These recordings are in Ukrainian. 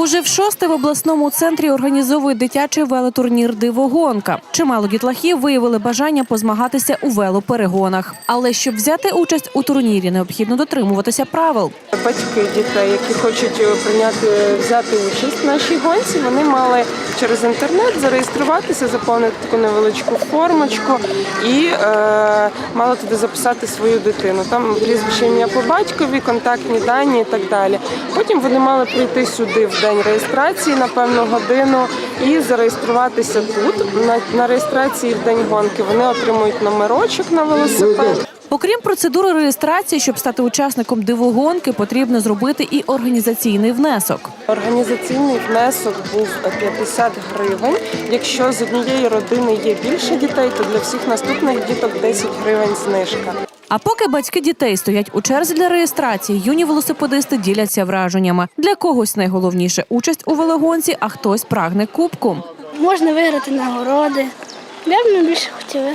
Уже в шосте в обласному центрі організовують дитячий велотурнір Дивогонка. Чимало дітлахів виявили бажання позмагатися у велоперегонах. Але щоб взяти участь у турнірі, необхідно дотримуватися правил. Батьки дітей, які хочуть е, прийняти взяти участь в нашій гонці, вони мали через інтернет зареєструватися, заповнити таку невеличку формочку і е, мали туди записати свою дитину. Там прізвище ім'я по батькові, контактні дані і так далі. Потім вони мали прийти сюди в день реєстрації на певну годину і зареєструватися тут. На, на реєстрації в день гонки вони отримують номерочок на велосипед. Окрім процедури реєстрації, щоб стати учасником дивогонки, потрібно зробити і організаційний внесок. Організаційний внесок був 50 гривень. Якщо з однієї родини є більше дітей, то для всіх наступних діток 10 гривень знижка. А поки батьки дітей стоять у черзі для реєстрації, юні велосипедисти діляться враженнями. Для когось найголовніше участь у велогонці, а хтось прагне кубку. Можна виграти нагороди. Я б найбільше хотіла.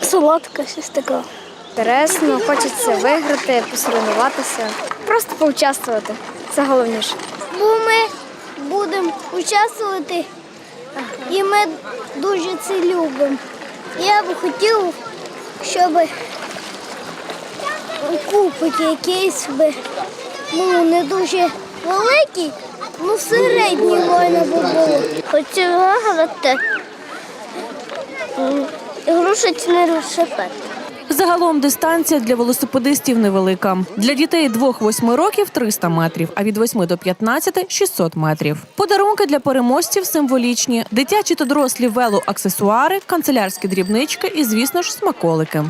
Солодка, щось таке. Інтересно, хочеться виграти, посоревнуватися, просто поучаствувати. Це головніше. Бо ми будемо участвувати, і ми дуже це любимо. Я б хотів, щоб кубик якийсь би, ну, не дуже великий, ну середній би було. Хотів виграти ігрушечний велосипед. Загалом дистанція для велосипедистів невелика. Для дітей 2-8 років 300 метрів, а від 8 до 15 – 600 метрів. Подарунки для переможців символічні: дитячі та дорослі велоаксесуари, канцелярські дрібнички і, звісно ж, смаколики.